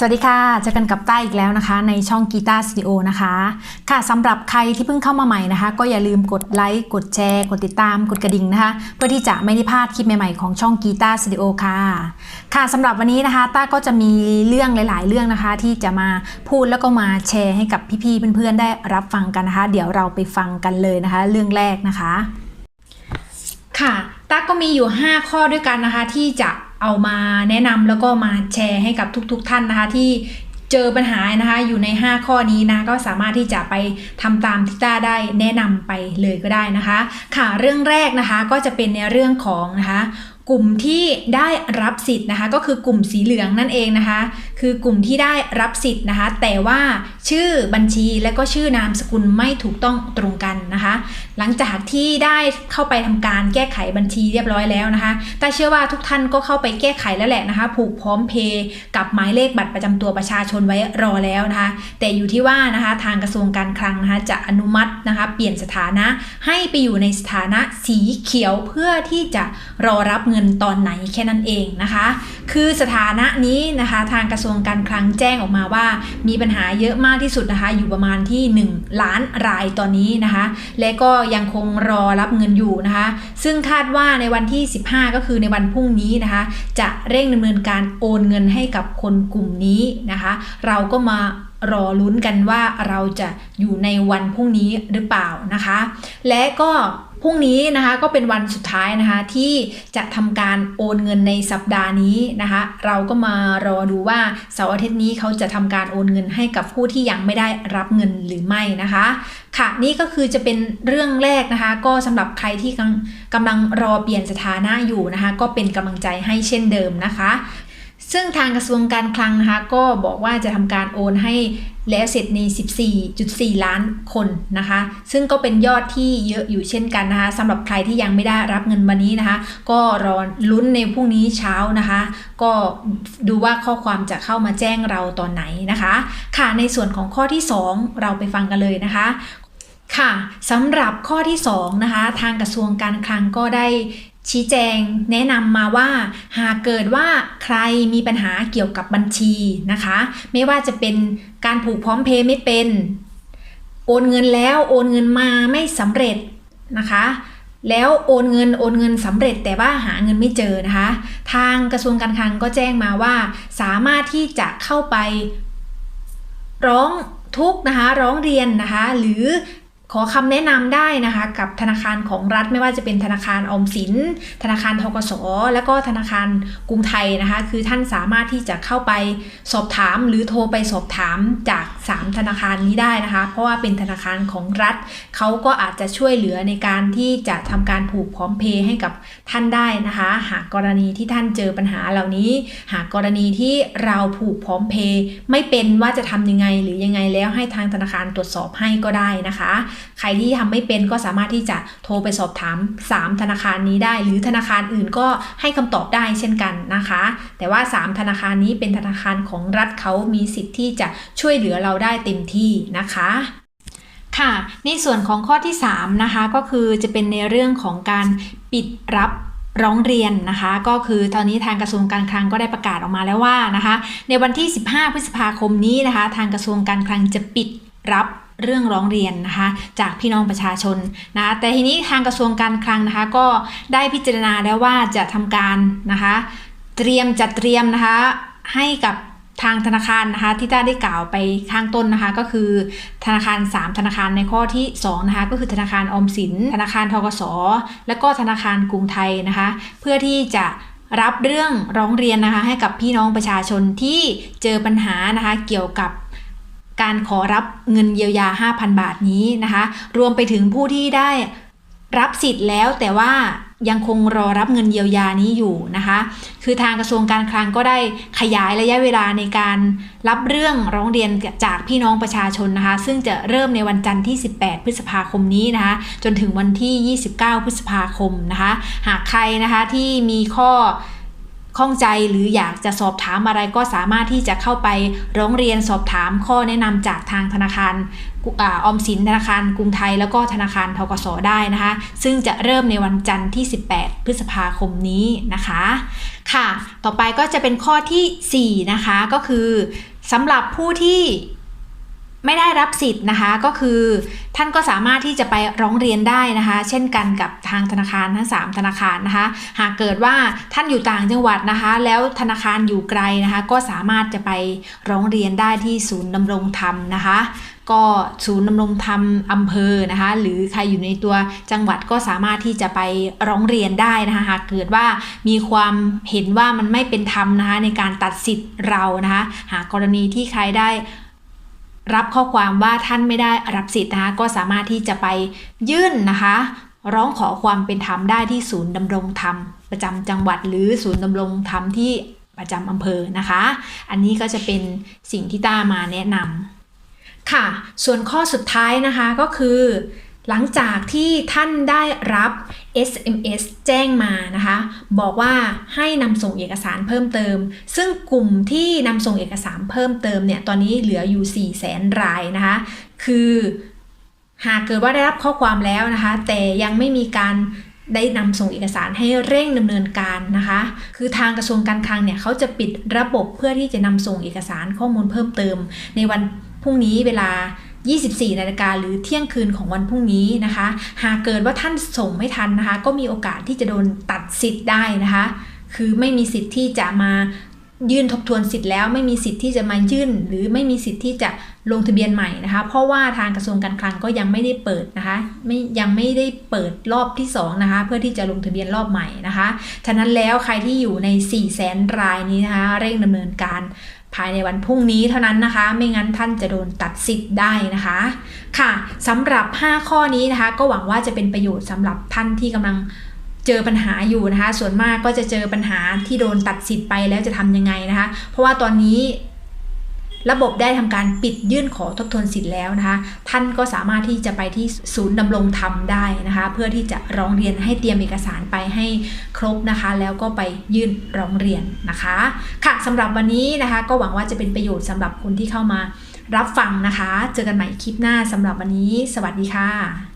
สวัสดีค่ะ เจอกันกับต้าอีกแล้วนะคะ ในช่องกีตาร์สตูดิโอนะคะ ค่ะสำหรับใครที่เพิ่งเข้ามาใหม่นะคะ ก็อย่าลืมกดไลค์ กดแชร์ กดติดตาม กดกระดิ่งนะคะ เพื่อที่จะไม่ได้พลาดคลิปใหม่ๆของช่องกีตาร์สตูดิโอค่ะ ค่ะสำหรับวันนี้นะคะ ต้าก็จะมีเรื่องหลาย ๆ เรื่องนะคะ ที่จะมาพูดแล้วก็มาแชร์ให้กับพี่ๆเพื่อนๆได้รับฟังกันนะคะ เดี๋ยวเราไปฟังกันเลยนะคะ เรื่องแรกนะคะ ค่ะตั๊กก็มีอยู่ 5 ข้อด้วยกันนะคะที่จะ เอามาแนะนำแล้วก็มาแชร์ให้กับทุกๆทท่านนะคะ ที่เจอปัญหานะคะอยู่ใน 5 ข้อนี้นะก็สามารถที่จะไปทำตามที่ต้าได้แนะนำไปเลยก็ได้นะคะ ค่ะเรื่องแรกนะคะก็จะเป็นในเรื่องของนะคะ กลุ่มที่ได้รับสิทธิ์นะคะ ก็คือกลุ่มสีเหลืองนั่นเองนะคะ คือกลุ่มที่ได้รับสิทธิ์นะคะ แต่ว่าชื่อบัญชีและก็ชื่อนามสกุลไม่ถูกต้องตรงกันนะคะ หลังจากที่ได้เข้าไปทำการแก้ไขบัญชีเรียบร้อยแล้วนะคะแต่เชื่อว่าทุกท่านก็เข้าไปแก้ไขแล้วแหละนะคะ ผูกพร้อมเพย์กับหมายเลขบัตรประจำตัวประชาชนไว้รอแล้วนะคะ แต่อยู่ที่ว่านะคะทางกระทรวงการคลังนะคะจะอนุมัตินะคะ เปลี่ยนสถานะให้ไปอยู่ในสถานะสีเขียวเพื่อที่จะรอรับเงินินตอนไหนแค่นั้นเองนะคะ คือสถานะนี้นะคะทางกระทรวงการคลังแจ้งออกมาว่า มีปัญหาเยอะมากที่สุดนะคะ อยู่ประมาณที่ 1 ล้านรายตอนนี้นะคะ และก็ยังคงรอรับเงินอยู่นะคะ ซึ่งคาดว่าในวันที่ 15 ก็คือในวันพรุ่งนี้นะคะ จะเร่งดำเนินการโอนเงินให้กับคนกลุ่มนี้นะคะ เราก็มารอลุ้นกันว่าเราจะอยู่ในวันพรุ่งนี้หรือเปล่านะคะ และก็ พรุ่งนี้นะคะก็เป็นวันสุดท้ายนะคะที่จะทำการโอนเงินในสัปดาห์นี้นะคะเราก็มารอดูว่าเสาร์อาทิตย์นี้เขาจะทำการโอนเงินให้กับผู้ที่ยังไม่ได้รับเงินหรือไม่นะคะ ค่ะนี่ก็คือจะเป็นเรื่องแรกนะคะ ก็สำหรับใครที่กำลังกำลังรอเปลี่ยนสถานะอยู่นะคะ ก็เป็นกำลังใจให้เช่นเดิมนะคะซึ่งทางกระทรวงการคลังนะคะก็บอกว่าจะทำการโอนให้ แล้วเสร็จใน 14.4 ล้านคนนะคะ ซึ่งก็เป็นยอดที่เยอะอยู่เช่นกันนะคะสำหรับใครที่ยังไม่ได้รับเงินวันนี้นะคะ ก็รอลุ้นในพรุ่งนี้เช้านะคะ ก็ดูว่าข้อความจะเข้ามาแจ้งเราตอนไหนนะคะ ค่ะในส่วนของข้อที่ 2 เราไปฟังกันเลยนะคะค่ะสำหรับข้อที่2นะคะทางกระทรวงการคลังก็ได้ ชี้แจงแนะนำมาว่า หากเกิดว่าใครมีปัญหาเกี่ยวกับบัญชีนะคะ ไม่ว่าจะเป็นการผูกพร้อมเพย์ไม่เป็น โอนเงินแล้วโอนเงินมาไม่สำเร็จนะคะ แล้วโอนเงินโอนเงินสำเร็จแต่ว่าหาเงินไม่เจอนะคะ ทางกระทรวงการคลังก็แจ้งมาว่า สามารถที่จะเข้าไป ร้องทุกนะคะร้องเรียนนะคะ หรือ ขอคำแนะนำได้นะคะกับธนาคารของรัฐไม่ว่าจะเป็นธนาคารออมสิน ธนาคารทกสและก็ธนาคารกรุงไทยนะคะ คือท่านสามารถที่จะเข้าไปสอบถาม หรือโทรไปสอบถามจาก 3 ธนาคารนี้ได้นะคะ เพราะว่าเป็นธนาคารของรัฐเขาก็อาจจะช่วยเหลือในการที่จะทำการผูกพร้อมเพย์ให้กับท่านได้นะคะ หากกรณีที่ท่านเจอปัญหาเหล่านี้ หากกรณีที่เราผูกพร้อมเพย์ไม่เป็นว่าจะทำยังไงหรือยังไงแล้วให้ทางธนาคารตรวจสอบให้ก็ได้นะคะใครที่ทำไม่เป็นก็สามารถที่จะโทรไปสอบถาม 3 ธนาคารนี้ได้ หรือธนาคารอื่นก็ให้คำตอบได้เช่นกันนะคะ แต่ว่า 3 ธนาคารนี้เป็นธนาคารของรัฐเขามีสิทธิ์ที่จะช่วยเหลือเราได้เต็มที่นะคะค่ะในส่วนของข้อที่ 3 นะคะ ก็คือจะเป็นในเรื่องของการปิดรับร้องเรียนนะคะ ก็คือตอนนี้ทางกระทรวงการคลังก็ได้ประกาศออกมาแล้วว่านะคะ ในวันที่ 15 พฤษภาคมนี้นะคะ ทางกระทรวงการคลังจะปิดรับ เรื่องร้องเรียนนะคะจากพี่น้องประชาชนนะแต่ทีนี้ทางกระทรวงการคลังนะคะก็ได้พิจารณาแล้วว่าจะทำการนะคะเตรียมจัดเตรียมนะคะให้กับทางธนาคารนะคะที่ได้ได้กล่าวไปข้างต้นนะคะก็คือธนาคาร 3 ธนาคารในข้อที่2นะคะก็คือธนาคารออมสิน ธนาคารทกสและก็ธนาคารกรุงไทยนะคะเพื่อที่จะรับเรื่องร้องเรียนนะคะให้กับพี่น้องประชาชนที่เจอปัญหานะคะเกี่ยวกับ การขอรับเงินเยียวยา 5,000 บาทนี้นะคะ รวมไปถึงผู้ที่ได้รับสิทธิ์แล้วแต่ว่ายังคงรอรับเงินเยียวยานี้อยู่นะคะ คือทางกระทรวงการคลังก็ได้ขยายระยะเวลาในการรับเรื่องร้องเรียนจากพี่น้องประชาชนนะคะ ซึ่งจะเริ่มในวันจันทร์ที่ 18 พฤษภาคมนี้นะคะ จนถึงวันที่ 29 พฤษภาคมนะคะ หากใครนะคะที่มีข้อ ข้องใจหรืออยากจะสอบถามอะไรก็สามารถที่จะเข้าไปร้องเรียนสอบถามข้อแนะนำจากทางธนาคารออมสินธนาคารกรุงไทย แล้วก็ธนาคารทกสได้นะคะ ซึ่งจะเริ่มในวันจันทร์ที่ 18 พฤษภาคมนี้นะคะ ค่ะ ต่อไปก็จะเป็นข้อทีสี่4 นะคะก็คือสำหรับผู้ที่ ไม่ได้รับสิทธิ์นะคะก็คือท่านก็สามารถที่จะไปร้องเรียนได้นะคะ เช่นกันกับทางธนาคารทั้ง 3 ธนาคารนะคะ หากเกิดว่าท่านอยู่ต่างจังหวัดนะคะ แล้วธนาคารอยู่ไกลนะคะ ก็สามารถจะไปร้องเรียนได้ที่ศูนย์ดำรงธรรมนะคะ ก็ศูนย์ดำรงธรรมอำเภอนะคะ หรือใครอยู่ในตัวจังหวัดก็สามารถที่จะไปร้องเรียนได้นะคะหากเกิดว่ามีความเห็นว่ามันไม่เป็นธรรมนะคะในการตัดสิทธิ์เรานะคะ หากกรณีที่ใครได้ รับข้อความว่าท่านไม่ได้รับสิทธิ์นะคะก็สามารถที่จะไปยื่นนะคะ ร้องขอความเป็นธรรมได้ที่ศูนย์ดำรงธรรม ประจำจังหวัดหรือศูนย์ดำรงธรรมที่ประจำอำเภอนะคะ อันนี้ก็จะเป็นสิ่งที่ต้ามาแนะนำค่ะ ส่วนข้อสุดท้ายนะคะก็คือ หลังจากที่ท่านได้รับ SMS แจ้งมานะคะ บอกว่าให้นำส่งเอกสารเพิ่มเติม ซึ่งกลุ่มที่นำส่งเอกสารเพิ่มเติมเนี่ยตอนนี้เหลืออยู่ 4 0 0แสนรายนะคะ คือหากเกิดว่าได้รับข้อความแล้วนะคะ แต่ยังไม่มีการได้นำส่งเอกสารให้เร่งดำเนินการนะคะ คือทางกระทรวงการคลังเนี่ยเขาจะปิดระบบเพื่อที่จะนำส่งเอกสารข้อมูลเพิ่มเติม ในวันพรุ่งนี้เวลา 24 นาฬิกาหรือเที่ยงคืนของวันพรุ่งนี้นะคะ หากเกิดว่าท่านส่งไม่ทันนะคะ ก็มีโอกาสที่จะโดนตัดสิทธิ์ได้นะคะ คือไม่มีสิทธิ์ที่จะมายื่นทบทวนสิทธิ์แล้วไม่มีสิทธิ์ที่จะมายื่น หรือไม่มีสิทธิ์ที่จะลงทะเบียนใหม่นะคะ เพราะว่าทางกระทรวงการคลังก็ยังไม่ได้เปิดนะคะไม่ยังไม่ได้เปิดรอบที่2นะคะเพื่อที่จะลงทะเบียนรอบใหม่นะคะ ฉะนั้นแล้วใครที่อยู่ใน 4 0 0แสนรายนี้นะคะเร่งดำเนินการ ภายในวันพรุ่งนี้เท่านั้นนะคะ ไม่งั้นท่านจะโดนตัดสิทธิ์ได้นะคะ ค่ะสำหรับ 5 ข้อนี้นะคะ ก็หวังว่าจะเป็นประโยชน์สำหรับท่านที่กำลังเจอปัญหาอยู่นะคะ ส่วนมากก็จะเจอปัญหาที่โดนตัดสิทธิ์ไปแล้วจะทำยังไงนะคะ เพราะว่าตอนนี้ ระบบได้ทำการปิดยื่นขอทบทวนสิทธิ์แล้วนะคะ ท่านก็สามารถที่จะไปที่ศูนย์ดำรงธรรมได้นะคะ เพื่อที่จะร้องเรียนให้เตรียมเอกสารไปให้ครบนะคะ แล้วก็ไปยื่นร้องเรียนนะคะ ค่ะสำหรับวันนี้นะคะ ก็หวังว่าจะเป็นประโยชน์สำหรับคนที่เข้ามารับฟังนะคะ เจอกันใหม่คลิปหน้าสำหรับวันนี้ สวัสดีค่ะ